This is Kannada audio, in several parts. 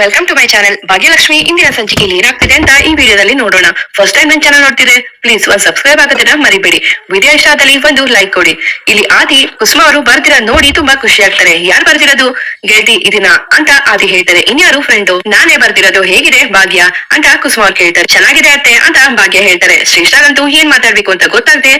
Welcome to my channel Bhagyalakshmi ಇಂದಿನ ಸಂಚಿಕೆಯಲ್ಲಿ ಏನಾಗ್ತಿದೆ ಅಂತ ಈ ವಿಡಿಯೋದಲ್ಲಿ ನೋಡೋಣ. ಫಸ್ಟ್ ಟೈಮ್ ನನ್ನ ಚಾನಲ್ ನೋಡ್ತಿದ್ರೆ ಪ್ಲೀಸ್ ಒಂದ್ ಸಬ್ಸ್ಕ್ರೈಬ್ ಆಗೋದನ್ನ ಮರಿಬೇಡಿ. ವಿಡಿಯೋ ಇಷ್ಟ ಆದಲ್ಲಿ ಒಂದು ಲೈಕ್ ಕೊಡಿ. ಇಲ್ಲಿ ಆದಿ, ಕುಸುಮ ಅವರು ಬರ್ದಿರ ನೋಡಿ ತುಂಬಾ ಖುಷಿ ಆಗ್ತಾರೆ ಯಾರು ಬರ್ದಿರೋದು? ಗೆಳತಿ ಇದನ್ನ ಅಂತ ಆದಿ ಹೇಳ್ತಾರೆ. ಇನ್ಯಾರು ಫ್ರೆಂಡು ನಾನೇ ಬರ್ದಿರೋದು. ಹೇಗಿದೆ ಭಾಗ್ಯ ಅಂತ ಕುಸುಮ ಅವ್ರು ಕೇಳ್ತಾರೆ. ಚೆನ್ನಾಗಿದೆ ಅತ್ತೆ ಅಂತ ಭಾಗ್ಯ ಹೇಳ್ತಾರೆ. ಶ್ರೇಷ್ಠಾಗಂತೂ ಏನ್ ಮಾತಾಡ್ಬೇಕು ಅಂತ ಗೊತ್ತಾಗದೆ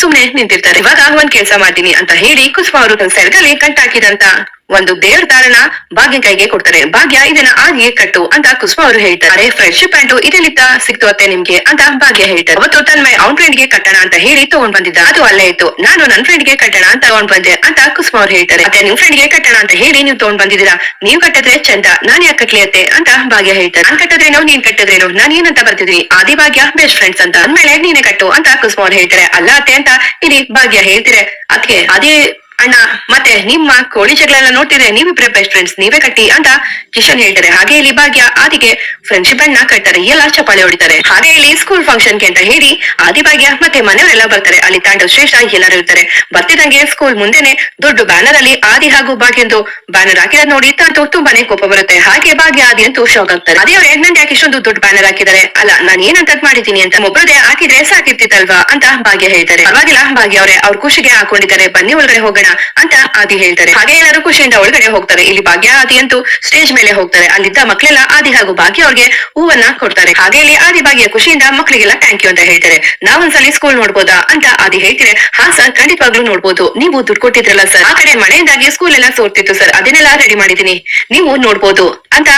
ಸುಮ್ನೆ ನಿಂತಿರ್ತಾರೆ. ಇವಾಗ ಒಂದ್ ಕೆಲಸ ಮಾಡ್ತೀನಿ ಅಂತ ಹೇಳಿ ಕುಸುಮ ಅವರು ತನ್ನ ಸೆರಗಲ್ಲಿ ಕಟ್ಟಾಕಿದಂತ ಒಂದು ದೇವ್ರ ದಾರಣ ಭಾಗ್ಯ ಕೈಗೆ ಕೊಡ್ತಾರೆ. ಭಾಗ್ಯ ಇದನ್ನ ಆಗಿ ಕಟ್ಟು ಅಂತ ಕುಸುಮ ಅವರು ಹೇಳ್ತಾರೆ. ಫ್ರೆಂಡ್ಶಿಪ್ ಪ್ಯಾಂಟು ಇದೆಲ್ಲಿತ್ತ ಸಿಕ್ತು ಅತ್ತೆ ನಿಮ್ಗೆ ಅಂತ ಭಾಗ್ಯ ಹೇಳ್ತಾರೆ. ಅವತ್ತು ತನ್ಮಯ್ ಅವ್ನ ಫ್ರೆಂಡ್ಗೆ ಕಟ್ಟಣ ಅಂತ ಹೇಳಿ ತಗೊಂಡ್ ಬಂದಿದ್ದ. ಅದು ಅಲ್ಲೇ ಇತ್ತು. ನಾನು ನನ್ ಫ್ರೆಂಡ್ಗೆ ಕಟ್ಟಣ ಅಂತ ತಗೊಂಡ್ ಬಂದೆ ಅಂತ ಕುಸುಮ ಅವ್ರು ಹೇಳ್ತಾರೆ. ಮತ್ತೆ ನಿಮ್ ಫ್ರೆಂಡ್ಗೆ ಕಟ್ಟಣ ಅಂತ ಹೇಳಿ ನೀವು ತಗೊಂಡ್ ಬಂದಿದ್ದೀರಾ? ನೀವ್ ಕಟ್ಟಿದ್ರೆ ಚಂದ, ನಾನ್ ಯಾಕೆ ಕಟ್ಲಿ ಅತ್ತೆ ಅಂತ ಭಾಗ್ಯ ಹೇಳ್ತಾರೆ. ನಾನ್ ಕಟ್ಟಿದ್ರೇನೋ ನೀನ್ ಕಟ್ಟಿದ್ರೇನೋ ನಾನ್ ಏನಂತ ಬರ್ತಿದ್ರಿ? ಆದಿ ಭಾಗ್ಯ ಬೆಸ್ಟ್ ಫ್ರೆಂಡ್ಸ್ ಅಂತ. ಅಂದ್ಮೇಲೆ ನೀನೆ ಕಟ್ಟು ಅಂತ ಕುಸುಮ ಅವ್ರು ಹೇಳ್ತಾರೆ. ಅಲ್ಲ ಅತ್ತೆ ಅಂತ ಇಲ್ಲಿ ಭಾಗ್ಯ ಹೇಳ್ತಿರೆ? ಅದ್ಕೆ ಅದೇ ಅಣ್ಣ, ಮತ್ತೆ ನಿಮ್ಮ ಕೋಳಿ ಜಗಳೆಲ್ಲ ನೋಡ್ತಿದ್ರೆ ನೀವಿಬ್ರೆ ಬೆಸ್ಟ್ ಫ್ರೆಂಡ್ಸ್ ನೀವೇ ಕಟ್ಟಿ ಅಂತ ಕಿಶನ್ ಹೇಳ್ತಾರೆ. ಹಾಗೆ ಇಲ್ಲಿ ಭಾಗ್ಯ, ಆದಿಗೆ ಫ್ರೆಂಡ್ಶಿಪ್ ಅನ್ನ ಕಟ್ತಾರೆ. ಎಲ್ಲ ಚಪಾಳಿ ಹೊಡಿತಾರೆ. ಹಾಗೆ ಇಲ್ಲಿ ಸ್ಕೂಲ್ ಫಂಕ್ಷನ್ಗೆ ಅಂತ ಹೇಳಿ ಆದಿ ಭಾಗ್ಯ ಮತ್ತೆ ಮನೆಯವರೆಲ್ಲ ಬರ್ತಾರೆ. ಅಲ್ಲಿ ತಾಂಡವ್ ಶ್ರೇಷ್ಠ ಎಲ್ಲರೂ ಇರ್ತಾರೆ. ಬರ್ತಿದಂಗೆ ಸ್ಕೂಲ್ ಮುಂದೆನೆ ದೊಡ್ಡ ಬ್ಯಾನರ್ ಅಲ್ಲಿ ಆದಿ ಹಾಗೂ ಭಾಗ್ಯ ಎಂದು ಬ್ಯಾನರ್ ಹಾಕಿದ್ರೆ ನೋಡಿ ತಾಂತು ತುಂಬಾನೇ ಕೋಪ ಬರುತ್ತೆ. ಹಾಗೆ ಭಾಗ್ಯ, ಆದಿ ಅಂತೂ ಶಾಕ್ ಆಗ್ತಾರೆ. ಅದೇ ಅವ್ರೆ, ನಂಗೆ ಯಾಕೆ ಇಷ್ಟೊಂದು ದೊಡ್ಡ ಬ್ಯಾನರ್ ಹಾಕಿದ್ದಾರೆ? ಅಲ್ಲ, ನಾನು ಏನಂತ ಮಾಡಿದೀನಿ ಅಂತ. ಒಬ್ಬರದೇ ಹಾಕಿದ್ರೆ ಸಾಕಿರ್ತಿತ್ತಲ್ವಾ ಅಂತ ಭಾಗ್ಯ ಹೇಳ್ತಾರೆ. ಪರವಾಗಿಲ್ಲ, ಭಾಗ್ಯ ಅವರೇ, ಅವ್ರ ಖುಷಿಗೆ ಹಾಕೊಂಡಿದ್ದಾರೆ. ಬನ್ನಿ ಒಳಗಡೆ ಹೋಗೋಣ. ಅಂತ ಆದಿ ಹೇಳ್ತಾರೆ. ಹಾಗೆ ಎಲ್ಲರೂ ಖುಷಿಯಿಂದ ಒಳಗಡೆ ಹೋಗ್ತಾರೆ. ಇಲ್ಲಿ ಭಾಗ್ಯ ಆದಿ ಅಂತೂ ಸ್ಟೇಜ್ ಮೇಲೆ ಹೋಗ್ತಾರೆ. ಅಲ್ಲಿದ್ದ ಮಕ್ಕಳೆಲ್ಲ ಆದಿ ಹಾಗೂ ಭಾಗ್ಯ ಅವ್ರಿಗೆ ಹೂವನ್ನ ಕೊಡ್ತಾರೆ. ಹಾಗೆ ಇಲ್ಲಿ ಆದಿ ಭಾಗ್ಯ ಖುಷಿಯಿಂದ ಮಕ್ಕಳಿಗೆಲ್ಲ ಥ್ಯಾಂಕ್ ಯು ಅಂತ ಹೇಳ್ತಾರೆ. ನಾವೊಂದ್ಸಲಿ ಸ್ಕೂಲ್ ನೋಡ್ಬೋದಾ ಅಂತ ಆದಿ ಹೇಳ್ತಾರೆ ಹಾ ಸರ್ ಖಂಡಿತವಾಗ್ಲೂ ನೋಡ್ಬೋದು. ನೀವು ದುಡ್ಡು ಕೊಟ್ಟಿದ್ರಲ್ಲ ಸರ್ ಆ ಕಡೆ ಮಳೆಯಿಂದಾಗಿ ಸ್ಕೂಲ್ ಎಲ್ಲ ಸೋರ್ತಿತ್ತು ಸರ್ ಅದನ್ನೆಲ್ಲ ರೆಡಿ ಮಾಡಿದೀನಿ ನೀವು ನೋಡ್ಬೋದು ಅಂತ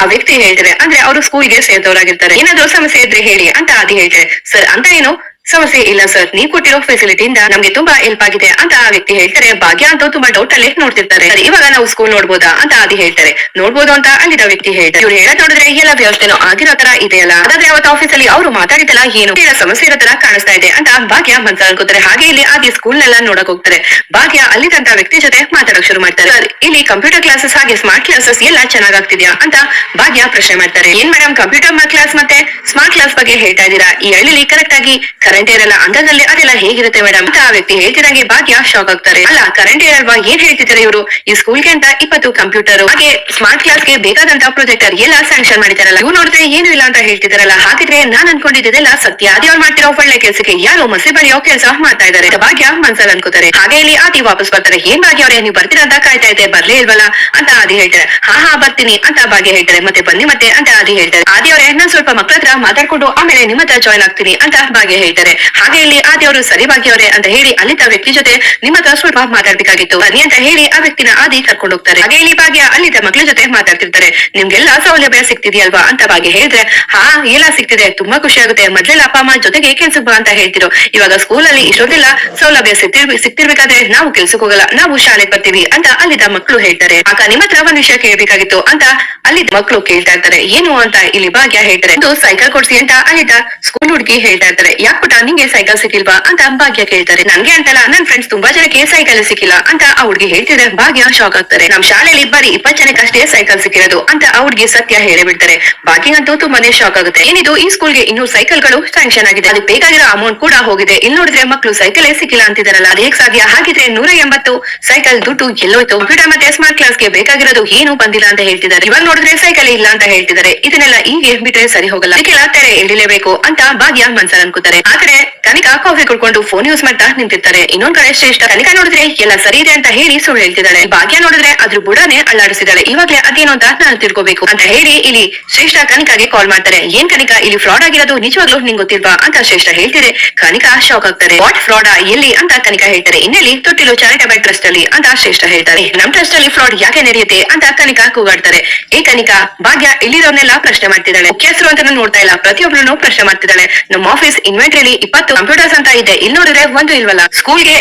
ಆ ವ್ಯಕ್ತಿ ಹೇಳ್ತಾರೆ. ಅಂದ್ರೆ ಅವರು ಸ್ಕೂಲ್ಗೆ ಸೇರಿದವರಾಗಿರ್ತಾರೆ. ಏನಾದ್ರೂ ಸಮಸ್ಯೆ ಇದ್ರೆ ಹೇಳಿ ಅಂತ ಆದಿ ಹೇಳ್ತಾರೆ. ಸರ್ ಅಂತ ಏನು ಸಮಸ್ಯೆ ಇಲ್ಲ ಸರ್. ನೀವು ಕೊಟ್ಟಿರೋ ಫೆಸಿಲಿಟಿಯಿಂದ ನಮ್ಗೆ ತುಂಬಾ ಹೆಲ್ಪ್ ಆಗಿದೆ ಅಂತ ಆ ವ್ಯಕ್ತಿ ಹೇಳ್ತಾರೆ. ಭಾಗ್ಯ ಅಂತೂ ತುಂಬಾ ಡೌಟ್ ಅಲ್ಲಿ ನೋಡ್ತಿರ್ತಾರೆ. ಇವಾಗ ನಾವು ಸ್ಕೂಲ್ ನೋಡ್ಬೋದಾ ಅಂತ ಆದಿ ಹೇಳ್ತಾರೆ. ನೋಡ್ಬೋದು ಅಂತ ಅಲ್ಲಿದ್ದ ವ್ಯಕ್ತಿ ಹೇಳ್ತಾರೆ. ಇವ್ರು ಹೇಳೋದ್ ನೋಡಿದ್ರೆ ಎಲ್ಲ ವ್ಯವಸ್ಥೆನೂ ಆಗಿರೋ ತರ ಇದೆಯಲ್ಲ ಅದಾದ್ರೆ ಅವತ್ತು ಆಫೀಸ್ ಅಲ್ಲಿ ಅವರು ಮಾತಾಡಿದಲ್ಲ ಏನು? ಸಮಸ್ಯೆ ಇರೋ ತರ ಕಾಣಿಸ್ತಾ ಇದೆ ಅಂತ ಭಾಗ್ಯ ಮನ್ಸ ಅನ್ಕೋತಾರೆ. ಹಾಗೆ ಇಲ್ಲಿ ಆದಿ ಸ್ಕೂಲ್ ನೆಲ್ಲ ನೋಡಕ್ ಹೋಗ್ತಾರೆ. ಭಾಗ್ಯ ಅಲ್ಲಿದ್ದಂತ ವ್ಯಕ್ತಿ ಜೊತೆ ಮಾತಾಡಕ್ ಶುರು ಮಾಡ್ತಾರೆ. ಇಲ್ಲಿ ಕಂಪ್ಯೂಟರ್ ಕ್ಲಾಸಸ್ ಹಾಗೆ ಸ್ಮಾರ್ಟ್ ಕ್ಲಾಸಸ್ ಎಲ್ಲ ಚೆನ್ನಾಗಾಗ್ತಿದ್ಯಾ ಅಂತ ಭಾಗ್ಯ ಪ್ರಶ್ನೆ ಮಾಡ್ತಾರೆ. ಏನ್ ಮೇಡಮ್ ಕಂಪ್ಯೂಟರ್ ಕ್ಲಾಸ್ ಮತ್ತೆ ಸ್ಮಾರ್ಟ್ ಕ್ಲಾಸ್ ಬಗ್ಗೆ ಹೇಳ್ತಾ ಇದ್ದೀರಾ? ಈ ಹಳ್ಳಿಲಿ ಕರೆಕ್ಟ್ ಆಗಿ ಕರೆಂಟ್ ಇರಲ್ಲ ಅಂದದಲ್ಲಿ ಅದೆಲ್ಲ ಹೇಗಿರುತ್ತೆ ಮೇಡಮ್ ಅಂತ ಆ ವ್ಯಕ್ತಿ ಹೇಳ್ತಿದಂಗೆ ಭಾಗ್ಯ ಶಾಕ್ ಆಗ್ತಾರೆ. ಅಲ್ಲ ಕರೆಂಟ್ ಇರಲ್ವಾ ಏನ್ ಹೇಳ್ತಿದ್ದಾರೆ ಇವರು? ಈ ಸ್ಕೂಲ್ಗೆ ಅಂತ ಇಪ್ಪತ್ತು ಕಂಪ್ಯೂಟರ್ ಹಾಗೆ ಸ್ಮಾರ್ಟ್ ಕ್ಲಾಸ್ಗೆ ಬೇಕಾದಂತ ಪ್ರೊಜೆಕ್ಟರ್ ಎಲ್ಲ ಸ್ಯಾಂಕ್ಷನ್ ಮಾಡಿದಾರಲ್ಲ ಇವ್ ನೋಡಿದ್ರೆ ಏನು ಇಲ್ಲ ಅಂತ ಹೇಳ್ತಿದಾರಲ್ಲ ಹಾಗಿದ್ರೆ ನಾನ್ ಅನ್ಕೊಂಡಿದ್ದೆಲ್ಲ ಸತ್ಯ. ಅದೇ ಅವ್ರು ಮಾಡ್ತಿರೋ ಒಳ್ಳೆ ಕೆಲ್ಸಕ್ಕೆ ಯಾರೋ ಮಸಿ ಬಳಿಯೋ ಕೆಲಸ ಮಾಡ್ತಾ ಇದಾರೆ ಭಾಗ್ಯ ಮನ್ಸಲ್ಲಿ ಅನ್ಕೋತಾರೆ. ಹಾಗೆ ಇಲ್ಲಿ ಆತಿ ವಾಪಸ್ ಬರ್ತಾರೆ. ಏನ್ ಭಾಗ್ಯ ಅವ್ರೆ, ನೀವು ಬರ್ತೀರಾ ಅಂತ ಕಾಯ್ತಾ ಇದ್ದೆ. ಬರ್ಲೇ ಇಲ್ವಲ್ಲ? ಅಂತ ಆದಿ ಹೇಳ್ತಾರೆ. ಹಾ ಹಾ, ಬರ್ತೀನಿ ಅಂತ ಭಾಗ್ಯ ಹೇಳ್ತಾರೆ. ಮತ್ತೆ ಬನ್ನಿ ಮತ್ತೆ ಅಂತ ಆದಿ ಹೇಳ್ತಾರೆ. ಆದಿ ಅವ್ರೆ, ನಾನ್ ಸ್ವಲ್ಪ ಮಕ್ಳ ಹತ್ರ ಮಾತಾಡ್ಕೊಂಡು ಆಮೇಲೆ ನಿಮ್ಮ ಹತ್ರ ಜಾಯ್ನ್ ಆಗ್ತೀನಿ ಅಂತ ಭಾಗ್ಯ ಹೇಳ್ತಾರೆ. ಹಾಗೆ ಇಲ್ಲಿ ಆ ದೇವರು ಸರಿ ಭಾಗ್ಯ ಅವರೇ ಅಂತ ಹೇಳಿ ಅಲ್ಲಿದ್ದ ವ್ಯಕ್ತಿ ಜೊತೆ ನಿಮ್ಮ ಹತ್ರ ಸ್ವಲ್ಪ ಮಾತಾಡ್ಬೇಕಾಗಿತ್ತು. ಬನ್ನಿ ಅಂತ ಹೇಳಿ ಆ ವ್ಯಕ್ತಿನ ಆದಿ ಕರ್ಕೊಂಡು ಹೋಗ್ತಾರೆ. ಹಾಗೆ ಇಲ್ಲಿ ಭಾಗ್ಯ ಅಲ್ಲಿದ್ದ ಮಕ್ಳ ಜೊತೆ ಮಾತಾಡ್ತಿರ್ತಾರೆ. ನಿಮ್ಗೆಲ್ಲ ಸೌಲಭ್ಯ ಸಿಗ್ತಿದೆಯಲ್ವಾ ಅಂತ ಭಾಗ್ಯ ಹೇಳಿದ್ರೆ, ಹಾ, ಎಲ್ಲ ಸಿಗ್ತಿದೆ. ತುಂಬಾ ಖುಷಿ ಆಗುತ್ತೆ. ಮೊದ್ಲೆಲ್ಲ ಅಪ್ಪ, ಅಮ್ಮ ಜೊತೆಗೆ ಕೆಲ್ಸಕ್ಕೆ ಬಾ ಅಂತ ಹೇಳ್ತಿರೋ ಇವಾಗ ಸ್ಕೂಲ್ ಅಲ್ಲಿ ಇಷ್ಟೊಂದೆಲ್ಲ ಸೌಲಭ್ಯ ಸಿಗ್ತಿರ್ ಸಿಗ್ತಿರ್ಬೇಕಾದ್ರೆ ನಾವು ಕೆಲ್ಸಕ್ಕೆ ಹೋಗಲ್ಲ. ನಾವು ಶಾಲೆಗೆ ಬರ್ತೀವಿ ಅಂತ ಅಲ್ಲಿದ್ದ ಮಕ್ಕಳು ಹೇಳ್ತಾರೆ. ಆಗ ನಿಮ್ಮ ಹತ್ರ ಒಂದ್ ವಿಷಯ ಕೇಳಬೇಕಾಗಿತ್ತು ಅಂತ ಅಲ್ಲಿದ್ದ ಮಕ್ಕಳು ಕೇಳ್ತಾ ಇರ್ತಾರೆ. ಏನು ಅಂತ ಇಲ್ಲಿ ಭಾಗ್ಯ ಹೇಳ್ತಾರೆ. ಸೈಕಲ್ ಕೊಡ್ಸಿ ಅಂತ ಅಲ್ಲಿದ್ದ ಸ್ಕೂಲ್ ಹುಡುಗಿ ಹೇಳ್ತಾ ಇರ್ತಾರೆ. ಯಾಕ್ ಪುಟ ನಿಂಗೆ ಸೈಕಲ್ ಸಿಕ್ಕಿಲ್ವಾ ಅಂತ ಭಾಗ್ಯ ಕೇಳ್ತಾರೆ. ನನ್ಗೆ ಅಂತಲ್ಲ, ನನ್ ಫ್ರೆಂಡ್ಸ್ ತುಂಬಾ ಜನಕ್ಕೆ ಸೈಕಲ್ ಸಿಕ್ಕಿಲ್ಲ ಅಂತ ಆ ಹುಡುಗಿ ಹೇಳ್ತಿದ್ರೆ ಭಾಗ್ಯ ಶಾಕ್ ಆಗ್ತಾರೆ. ನಮ್ ಶಾಲೆಯಲ್ಲಿ ಬರೀ ಇಪ್ಪತ್ ಜನಕ್ಕಷ್ಟೇ ಸೈಕಲ್ ಸಿಕ್ಕಿರೋದು ಅಂತ ಆ ಹುಡುಗಿ ಸತ್ಯ ಹೇಳಿಬಿಡ್ತಾರೆ. ಭಾಗ್ಯಂತೂ ತುಂಬಾನೇ ಶಾಕ್ ಆಗುತ್ತೆ. ಏನಿದು, ಈ ಸ್ಕೂಲ್ಗೆ ಇನ್ನೂ ಸೈಕಲ್ಗಳು ಸ್ಯಾಂಕ್ಷನ್ ಆಗಿದೆ. ಅದಕ್ಕೆ ಬೇಕಾಗಿರೋ ಅಮೌಂಟ್ ಕೂಡ ಹೋಗಿದೆ. ಇಲ್ಲಿ ನೋಡಿದ್ರೆ ಮಕ್ಕಳು ಸೈಕಲ್ ಸಿಕ್ಕಿಲ್ಲ ಅಂತಿದಾರಲ್ಲ. ಅದೇ ಸಾಧ್ಯ. ಹಾಗಿದ್ರೆ ನೂರ ಎಂಬತ್ತು ಸೈಕಲ್ ದುಡ್ಡು ಎಲ್ಲೋಯ್ತು. ಕಂಪ್ಯೂಟರ್ ಮತ್ತೆ ಸ್ಮಾರ್ಟ್ ಕ್ಲಾಸ್ಗೆ ಬೇಕಾಗಿರೋದು ಏನು ಬಂದಿಲ್ಲ ಅಂತ ಹೇಳ್ತಿದ್ದಾರೆ. ಇವಾಗ ನೋಡಿದ್ರೆ ಸೈಕಲ್ ಇಲ್ಲ ಅಂತ ಹೇಳ್ತಿದ್ದಾರೆ. ಇದನ್ನೆಲ್ಲ ಈಗ ಬಿಟ್ರೆ ಸರಿ ಹೋಗಲ್ಲ. ಇದಕ್ಕೆಲ್ಲ ತೆರೆ ಎಳಿಲೇಬೇಕು ಅಂತ ಭಾಗ್ಯ ಮನ್ಸಲ್ಲಿ ಅನ್ಕೋತಾರೆ. ಕಡೆ ಕನಿಕಾ ಕಾಫಿ ಕುಡ್ಕೊಂಡು ಫೋನ್ ಯೂಸ್ ಮಾಡ್ತಾ ನಿಂತಿರ್ತಾರೆ. ಇನ್ನೊಂದ್ ಕಡೆ ಶ್ರೇಷ್ಠ ಕನಿಕಾ ನೋಡಿದ್ರೆ ಎಲ್ಲ ಸರಿ ಇದೆ ಅಂತ ಹೇಳಿ ಸುಳ್ಳು ಹೇಳ್ತಿದ್ದಾಳೆ. ಭಾಗ್ಯ ನೋಡಿದ್ರೆ ಅದ್ರ ಬುಡನೆ ಅಲ್ಲಾಡಿಸಿದಾಳೆ ಇವಾಗ್ಲೇ ಅದೇನು ಅಂತ ನಾನು ತಿಳ್ಕೋಬೇಕು ಅಂತ ಹೇಳಿ ಇಲ್ಲಿ ಶ್ರೇಷ್ಠ ಕನಿಕಾಗೆ ಕಾಲ್ ಮಾಡ್ತಾರೆ. ಏನ್ ಕನಿಕಾ ಇಲ್ಲಿ ಫ್ರಾಡ್ ಆಗಿರೋದು ನಿಜವಾಗ್ಲೂ ನಿಂಗೆ ಗೊತ್ತಿಲ್ವಾ ಅಂತ ಶ್ರೇಷ್ಠ ಹೇಳ್ತಿದೆ. ಕನಿಕಾ ಶಾಕ್ ಆಗ್ತಾರೆ. ವಾಟ್ ಫ್ರಾಡ್ ಎಲ್ಲಿ ಅಂತ ಕನಿಕಾ ಹೇಳ್ತಾರೆ. ಇನ್ನೆಲ್ಲಿ? ತೊಟ್ಟಿಲು ಚಾರಿಟಬಲ್ ಟ್ರಸ್ಟ್ ಅಲ್ಲಿ ಅಂತ ಶ್ರೇಷ್ಠ ಹೇಳ್ತಾರೆ. ನಮ್ ಟ್ರಸ್ಟ್ ಅಲ್ಲಿ ಫ್ರಾಡ್ ಯಾಕೆ ನಡೆಯುತ್ತೆ ಅಂತ ಕನಿಕಾ ಕೂಗಾಡ್ತಾರೆ. ಏ ಕನಿಕಾ ಭಾಗ್ಯ ಇಲ್ಲಿರೋನ್ನೆಲ್ಲ ಪ್ರಶ್ನೆ ಮಾಡ್ತಿದ್ದಾಳೆ. ಮುಖ್ಯಸ್ಥರು ಅಂತ ನೋಡ್ತಾ ಇಲ್ಲ. ಪ್ರತಿಯೊಬ್ಬರನ್ನು ಪ್ರಶ್ನೆ ಮಾಡ್ತಿದ್ದಾಳೆ. ನಮ್ಮ ಆಫೀಸ್ ಇನ್ವೆಂಟ್ರಿಲಿ ಇಪ್ಪತ್ತು ಕಂಪ್ಯೂಟರ್ಸ್ ಅಂತ ಇದೆ. ಇಲ್ಲಿ ನೋಡಿದ್ರೆ ಒಂದು ಇಲ್ವಲ್ಲ? ಸ್ಕೂಲ್ಗೆ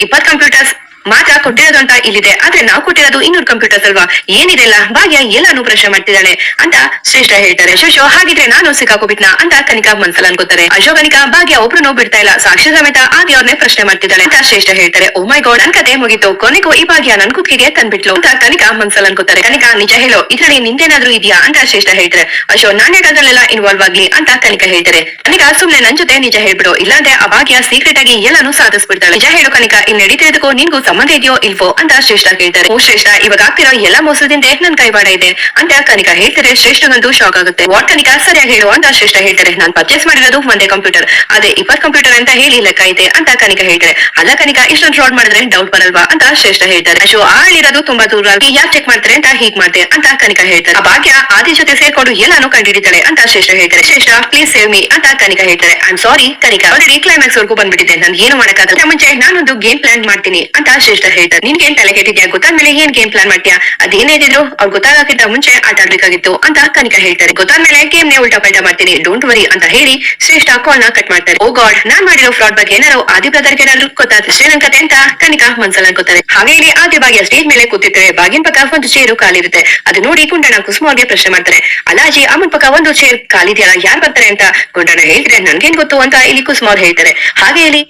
ಇಪ್ಪತ್ ಕಂಪ್ಯೂಟರ್ಸ್ ಮಾತ್ರ ಕೊಟ್ಟಿರೋದು ಅಂತ ಇಲ್ಲಿದೆ. ಆದ್ರೆ ನಾವು ಕೊಟ್ಟಿರೋದು ಇನ್ನೂರು ಕಂಪ್ಯೂಟರ್ಸ್ ಅಲ್ವಾ? ಏನಿದೆಲ್ಲ ಭಾಗ್ಯ ಎಲ್ಲಾನು ಪ್ರಶ್ನೆ ಮಾಡ್ತಿದ್ದಾಳೆ ಅಂತ ಶ್ರೇಷ್ಠ ಹೇಳ್ತಾರೆ. ಶೋಶೋ ಹಾಗಿದ್ರೆ ನಾನು ಸಿಕ್ಕಾಕೋಬಿಟ್ನಾ ಅಂತ ಕನಿಕಾ ಮನ್ಸಲ್ ಅನ್ಕೋತಾರೆ. ಅಶೋಕನಿಕ ಭಾಗ್ಯ ಒಬ್ರು ಬಿಡ್ತಾ ಇಲ್ಲ. ಸಾಕ್ಷಿ ಸಮೇತ ಆದಿ ಅವ್ರನ್ನೇ ಪ್ರಶ್ನೆ ಮಾಡ್ತಿದ್ದಾಳೆ ಅಂತ ಶ್ರೇಷ್ಠ ಹೇಳ್ತಾರೆ. ಓ ಮೈ ಗಾಡ್ ನನ್ ಕತೆ ಮುಗೀತು. ಕೊನೆಗೂ ಈ ಭಾಗ್ಯ ನನ್ ಕುತ್ತಿಗೆ ತಂದ್ಬಿಟ್ಲು ಅಂತ ಕನಿಕಾ ಮನ್ಸಲ್ ಅನ್ಕೋತಾರೆ. ಕನಿಕಾ, ನಿಜ ಹೇಳೋ. ಇದ್ರಲ್ಲಿ ನಿಂದೇನಾದ್ರೂ ಇದೆಯಾ ಅಂತ ಶ್ರೇಷ್ಠ ಹೇಳ್ತಾರೆ. ಅಶೋ, ನಾನೇ ಅದ್ರಲ್ಲೆಲ್ಲ ಇನ್ವಾಲ್ವ್ ಆಗ್ಲಿ ಅಂತ ಕನಿಕಾ ಹೇಳ್ತಾರೆ. ಕನಿಕಾ, ಸುಮ್ನೆ ನನ್ ಜೊತೆ ನಿಜ ಹೇಳ್ಬಿಡು. ಇಲ್ಲಾಂದ್ರೆ ಆ ಭಾಗ್ಯ ಸೀಕ್ರೆಟ್ ಆಗಿ ಎಲ್ಲಾನು ಸಾಧಿಸ್ಬಿಡ್ತಾಳೆ. ನಿಜ ಹೇಳು ಕನಿಕಾ ಇಲ್ಲಿ ನಡೀತಿರೋದಕ್ಕೂ ನಿನ್ಗೂ ಸಂಬಂಧ ಇದೆಯೋ ಇಲ್ವೋ ಅಂತ ಶ್ರೇಷ್ಠ ಕೇಳ್ತಾರೆ. ಓ ಶ್ರೇಷ್ಠ ಇವಾಗ ಆಗ್ತಿರೋ ಎಲ್ಲಾ ಮೋಸದಿಂದ ನನ್ ಕೈವಾಡ ಇದೆ? ಅಂತ ಕನಿಕಾ ಹೇಳ್ತಾರೆ. ಶ್ರೇಷ್ಠನಂತೂ ಶಾಕ್ ಆಗುತ್ತೆ. ವಾಟ್ ಕನಿಕಾ? ಸರಿಯಾಗಿ ಹೇಳು ಅಂತ ಶ್ರೇಷ್ಠ ಹೇಳ್ತಾರೆ. ನಾನ್ ಪರ್ಚೇಸ್ ಮಾಡಿರೋದು ಒಂದೇ ಕಂಪ್ಯೂಟರ್ ಅದೇ ಇಪ್ಪತ್ ಕಂಪ್ಯೂಟರ್ ಅಂತ ಹೇಳಿ ಲೆಕ್ಕ ಇದೆ ಅಂತ ಕನಿಕಾ ಹೇಳ್ತಾರೆ. ಅಲ್ಲ ಕನಿಕಾ, ಇಷ್ಟೊಂದು ಫ್ರಾಡ್ ಮಾಡಿದ್ರೆ ಡೌಟ್ ಬರಲ್ವಾ ಅಂತ ಶ್ರೇಷ್ಠ ಹೇಳ್ತಾರೆ. ಅಶೋ ಆಳಿರೋದು ತುಂಬಾ ದೂರ. ಯಾಕೆ ಚೆಕ್ ಮಾಡ್ತಾರೆ ಅಂತ ಹೀಗ್ ಮಾಡ್ತೆ ಅಂತ ಕನಿಕಾ ಹೇಳ್ತಾರೆ. ಭಾಗ್ಯ ಆದಿ ಜೊತೆ ಸೇರ್ಕೊಂಡು ಎಲ್ಲಾನು ಕಂಡಿಡಿತಾಳೆ ಅಂತ ಶ್ರೇಷ್ಠ ಹೇಳ್ತಾರೆ. ಶ್ರೇಷ್ಠ ಪ್ಲೀಸ್ ಸೇವ್ ಮಿ ಅಂತ ಕನಿಕಾ ಹೇಳ್ತಾರೆ. I'm sorry Kanika. Already climax ವರ್ಗೂ ಬಂದ್ಬಿಟ್ಟಿದೆ. ನಾನು ಏನು ಮಾಡಕ್ಕಾಗಲ್ಲ. ಮುಂಚೆ ನಾನೊಂದು ಗೇಮ್ ಪ್ಲಾನ್ ಮಾಡ್ತೀನಿ ಅಂತ ಶ್ರೇಷ್ಠ ಹೇಳ್ತಾರೆ. ನಿನ್ಗೆ ಏನ್ ತಲೆ ಕೆಟ್ಟಿದ್ಯಾ? ಗೊತ್ತಾದ್ಮೇಲೆ ಏನ್ ಗೇಮ್ ಪ್ಲಾನ್ ಮಾಡ್ತೀಯಾ? ಅದೇನೇನಿದ್ರು, ಅವ್ರು ಗೊತ್ತಾಗಕ್ಕಿಂತ ಮುಂಚೆ ಆಟ ಆಡ್ಬೇಕಾಗಿತ್ತು ಅಂತ ಕನಿಕಾ ಹೇಳ್ತಾರೆ. ಗೊತ್ತಾದ್ಮೇಲೆ ಗೇಮ್ ನೇ ಉಲ್ಟಾ ಪಲ್ಟಾ ಮಾಡ್ತೀನಿ. ಡೋಂಟ್ ವರಿ ಅಂತ ಹೇಳಿ ಶ್ರೇಷ್ಠ ಕಾಲ್ನ ಕಟ್ ಮಾಡ್ತಾರೆ. ಓ ಗಾಡ್ ನಾನ್ ಮಾಡಿರೋ ಫ್ರಾಡ್ ಬಗ್ಗೆ ಏನಾರು ಆದಿ ಬ್ರದರ್ಗೆ ಏನಾದ್ರು ಗೊತ್ತಾದ್ರೆ ಶ್ರೀಲಂಕತೆ ಅಂತ ಕನಿಕಾ ಮನ್ಸಲ್ಲಿ ಅನ್ಕೋತಾರೆ ಹಾಗೆ ಇಲ್ಲಿ ಆದಿ ಭಾಗ್ಯ ಸ್ಟೇಜ್ ಮೇಲೆ ಕೂತಿರ್ತಾರೆ. ಬಾಗಿನ ಪಕ್ಕ ಒಂದು ಚೇರು ಕಾಲಿರುತ್ತೆ ಅದು ನೋಡಿ ಕುಂಡಣ ಕುಸುಮ ಅವ್ರಿಗೆ ಪ್ರಶ್ನೆ ಮಾಡ್ತಾರೆ. ಅಲಾಜಿ ಆಮನ್ ಪಕ್ಕ ಒಂದು ಚೇರ್ ಖಾಲಿದೆಯಲ್ಲ, ಯಾರು ಬರ್ತಾರೆ ಅಂತ ಗುಂಡಣ್ಣ ಹೇಳ್ತಾರೆ. ನನ್ಗೇನ್ ಗೊತ್ತು ಅಂತ ಇಲ್ಲಿ ಕುಸುಮ ಅವ್ರು ಹೇಳ್ತಾರೆ. ಹಾಗೆ ಇಲ್ಲಿ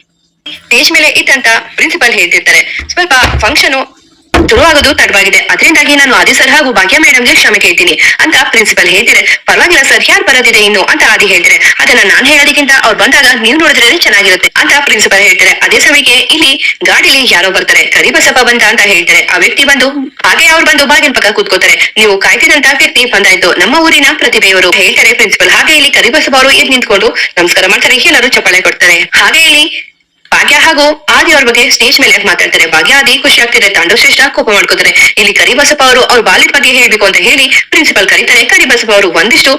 ಸ್ಟೇಜ್ ಮೇಲೆ ಇದ್ದಂತ ಪ್ರಿನ್ಸಿಪಲ್ ಹೇಳ್ತಿರ್ತಾರೆ. ಸ್ವಲ್ಪ ಫಂಕ್ಷನ್ ಶುರುವಾಗೋದು ತಡವಾಗಿದೆ. ಅದರಿಂದಾಗಿ ನಾನು ಆದಿ ಸರ್ ಹಾಗೂ ಭಾಗ್ಯ ಮೇಡಮ್ಗೆ ಕ್ಷಮೆ ಕೇಳ್ತೀನಿ ಅಂತ ಪ್ರಿನ್ಸಿಪಲ್ ಹೇಳ್ತಿದ್ರೆ ಪರವಾಗಿಲ್ಲ ಸರ್ ಯಾರು ಬರೋದಿದೆ ಇನ್ನು ಅಂತ ಆದಿ ಹೇಳ್ತಾರೆ ಅದನ್ನ ನಾನ್ ಹೇಳೋದಕ್ಕಿಂತ ಅವ್ರು ಬಂದಾಗ ನೀವು ನೋಡಿದ್ರೆ ಚೆನ್ನಾಗಿರುತ್ತೆ ಅಂತ ಪ್ರಿನ್ಸಿಪಲ್ ಹೇಳ್ತಾರೆ ಅದೇ ಸಮಯಕ್ಕೆ ಇಲ್ಲಿ ಗಾಡಿಲಿ ಯಾರೋ ಬರ್ತಾರೆ. ಕರಿಬಸಪ್ಪ ಬಂದ ಅಂತ ಹೇಳ್ತಾರೆ ಆ ವ್ಯಕ್ತಿ ಬಂದು ಹಾಗೆ ಅವ್ರು ಬಂದು ಬಾಗಿನ ಪಕ್ಕ ಕೂತ್ಕೋತಾರೆ. ನೀವು ಕಾಯ್ತಿದಂತ ವ್ಯಕ್ತಿ ಬಂದಾಯ್ತು. ನಮ್ಮ ಊರಿನ ಪ್ರತಿಭೆಯವರು ಹೇಳ್ತಾರೆ ಪ್ರಿನ್ಸಿಪಲ್ ಹಾಗೆ ಇಲ್ಲಿ ಕರಿಬಸಪ್ಪ ಅವರು ಎದ್ ನಿಂತ್ಕೊಂಡು ನಮಸ್ಕಾರ ಮಾಡ್ತಾರೆ. ಎಲ್ಲರೂ ಚಪ್ಪಾಳೆ ಕೊಡ್ತಾರೆ. ಹಾಗೆ ಇಲ್ಲಿ ಭಾಗ್ಯ ಹಾಗೂ ಆದಿ ಅವ್ರ ಬಗ್ಗೆ ಸ್ಟೇಜ್ ಮೇಲೆ ಮಾತಾಡ್ತಾರೆ. ಭಾಗ್ಯ, ಆದಿ ಖುಷಿ ಆಗ್ತಿದೆ. ತಾಂಡು ಶ್ರೇಷ್ಠ ಕೋಪ ಮಾಡ್ಕೋತಾರೆ. ಇಲ್ಲಿ ಕರಿಬಸಪ್ಪ ಅವರು ಅವ್ರ ಬಾಲ್ಯದ ಬಗ್ಗೆ ಹೇಳ್ಬೇಕು ಅಂತ ಹೇಳಿ ಪ್ರಿನ್ಸಿಪಲ್ ಕರೀತಾರೆ. ಕರಿಬಸಪ್ಪ ಅವರು ಒಂದಿಷ್ಟು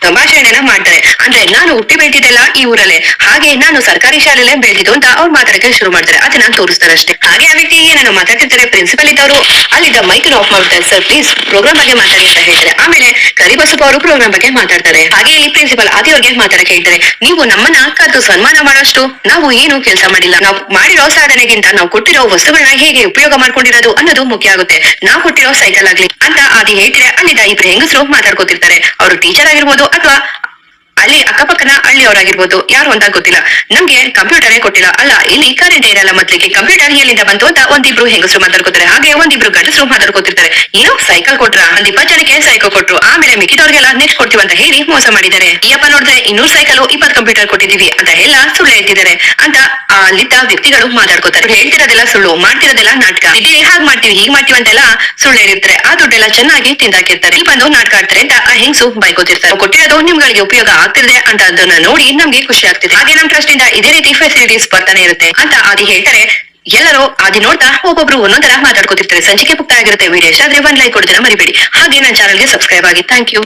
ತಮಾಷೆಯನ್ನ ಮಾಡ್ತಾರೆ. ಅಂದ್ರೆ ನಾನು ಹುಟ್ಟಿ ಬೆಳೆದಿದ್ದೆಲ್ಲ ಈ ಊರಲ್ಲೇ. ಹಾಗೆ ನಾನು ಸರ್ಕಾರಿ ಶಾಲೆಲ್ಲೇ ಬೆಳೆದಿದ್ದು ಅಂತ ಅವ್ರು ಮಾತಾಡಕ್ಕೆ ಶುರು ಮಾಡ್ತಾರೆ. ಅದನ್ನ ತೋರಿಸ್ತಾರೆ ಅಷ್ಟೇ. ಹಾಗೆ ಆ ವ್ಯಕ್ತಿ ಏನೋ ಮಾತಾಡ್ತಿರ್ತಾರೆ. ಪ್ರಿನ್ಸಿಪಲ್ ಇದ್ದವರು, ಅಲ್ಲಿದ್ದ ಮೈಕ್ ಆಫ್ ಮಾಡ್ತಾರೆ ಸರ್ ಪ್ಲೀಸ್ ಪ್ರೋಗ್ರಾಮ್ ಬಗ್ಗೆ ಮಾತಾಡಿ ಅಂತ ಹೇಳ್ತಾರೆ. ಆಮೇಲೆ ಕರಿಬಸಪ್ಪ ಅವರು ಪ್ರೋಗ್ರಾಮ್ ಬಗ್ಗೆ ಮಾತಾಡ್ತಾರೆ. ಹಾಗೆ ಇಲ್ಲಿ ಪ್ರಿನ್ಸಿಪಲ್ ಆದಿ ಅವ್ರಿಗೆ ಮಾತಾಡಕ್ಕೆ ಹೇಳ್ತಾರೆ. ನೀವು ನಮ್ಮನ್ನ ಕರೆದು ಸನ್ಮಾನ ಮಾಡೋಷ್ಟು ನಾವು ಏನು ಕೆಲಸ ಮಾಡಿಲ್ಲ. ನಾವು ಮಾಡಿರೋ ಸಾಧನೆಗಿಂತ ನಾವು ಕೊಟ್ಟಿರೋ ವಸ್ತುಗಳನ್ನ ಹೇಗೆ ಉಪಯೋಗ ಮಾಡ್ಕೊಂಡಿರೋದು ಅನ್ನೋದು ಮುಖ್ಯ ಆಗುತ್ತೆ. ನಾವು ಕೊಟ್ಟಿರೋ ಸೈಕಲ್ ಆಗ್ಲಿ ಅಂತ ಆದಿ ಹೇಳ್ತಾರೆ ಅಲ್ಲಿದ್ದ ಇಬ್ರು ಹೆಂಗಸರು ಮಾತಾಡ್ಕೋತಿರ್ತಾರೆ. ಅವರು ಟೀಚರ್ ಆಗಿರ್ಬೋದು ಅಥವಾ ಅಲ್ಲಿ ಅಕ್ಕಪಕ್ಕನ ಹಳ್ಳಿಯವರಾಗಿರ್ಬೋದು. ಯಾರು ಅಂತ ಗೊತ್ತಿಲ್ಲ. ನಮ್ಗೆ ಕಂಪ್ಯೂಟರೇ ಕೊಟ್ಟಿಲ್ಲ. ಅಲ್ಲ, ಇಲ್ಲಿ ಕರೆಂಟ್ ಇರಲ್ಲ ಮೊದ್ಲಿಗೆ. ಕಂಪ್ಯೂಟರ್ ಎಲ್ಲಿಂದ ಬಂತು ಅಂತ ಒಂದಿಬ್ರು ಹೆಂಗಸರು ಮಾತಾಡ್ಕೋತಾರೆ. ಹಾಗೆ ಒಂದಿಬ್ರು ಗಂಡಸರು ಮಾತಾಡ್ಕೋತಿರ್ತಾರೆ. ಏನು ಸೈಕಲ್ ಕೊಟ್ರ. ಒಂದ್ ಜನಕ್ಕೆ ಸೈಕಲ್ ಕೊಟ್ರು. ಆಮೇಲೆ ಮಿಕ್ಕಿದವ್ರಿಗೆಲ್ಲ ನೆಕ್ಸ್ಟ್ ಕೊಡ್ತೀವಿ ಅಂತ ಹೇಳಿ ಮೋಸ ಮಾಡಿದ್ದಾರೆ. ಈಯಪ್ಪ ನೋಡಿದ್ರೆ ಇನ್ನೂರ್ ಸೈಕಲ್ ಇಪ್ಪತ್ ಕಂಪ್ಯೂಟರ್ ಕೊಟ್ಟಿದೀವಿ ಅಂತ ಎಲ್ಲ ಸುಳ್ಳು ಹೇಳ್ತಿದ್ದಾರೆ ಅಂತ ಅಲ್ಲಿದ್ದ ವ್ಯಕ್ತಿಗಳು ಮಾತಾಡ್ಕೋತಾರೆ. ಹೇಳ್ತಿರೋದೆಲ್ಲ ಸುಳ್ಳು, ಮಾಡ್ತಿರೋದೆಲ್ಲ ನಾಟಕ. ಇದೇ ಹಾಗೆ ಮಾಡ್ತೀವಿ, ಹೀಗೆ ಮಾಡ್ತೀವಿ ಅಂತೆಲ್ಲ ಸುಳ್ಳು ಹೇಳಿರ್ತಾರೆ. ಆ ದುಡ್ಡೆಲ್ಲ ಚೆನ್ನಾಗಿ ತಿಂದಾಕಿರ್ತಾರೆ. ಇಲ್ಲಿ ಬಂದು ನಾಟಕ ಆಡ್ತಾರೆ ಅಂತ ಆ ಹೆಂಗಸು ಬೈಕೋತಿರ್ತಾರೆ. ಕೊಟ್ಟಿರೋದು ನಿಮ್ಗಳಿಗೆ ಉಪಯೋಗ ಆಗ್ತಿದೆ ಅಂತ ಅದನ್ನ ನೋಡಿ ನಮ್ಗೆ ಖುಷಿ ಆಗ್ತಿದೆ. ಹಾಗೆ ನಮ್ ಟ್ರಸ್ಟ್ ಇಂದ ಇದೇ ರೀತಿ ಫೆಸಿಲಿಟೀಸ್ ಬರ್ತಾನೆ ಇರುತ್ತೆ ಅಂತ ಆದಿ ಹೇಳ್ತಾರೆ. ಎಲ್ಲರೂ ಆದಿ ನೋಡ್ತಾ ಒಬ್ಬೊಬ್ರು ಒಂದೊಂದರ ಮಾತಾಡ್ಕೋತಿರ್ತಾರೆ. ಸಂಚಿಕೆ ಮುಕ್ತ ಆಗಿರುತ್ತೆ ವಿಡಿಯೋ ಇಷ್ಟ ಆದ್ರೆ ಒಂದ್ ಲೈಕ್ ಕೊಡ್ತೀರಾ ಮರಿಬೇಡಿ. ಹಾಗೆ ನನ್ನ ಚಾನಲ್ಗೆ ಸಬ್ಸ್ಕ್ರೈಬ್ ಆಗಿ. Thank you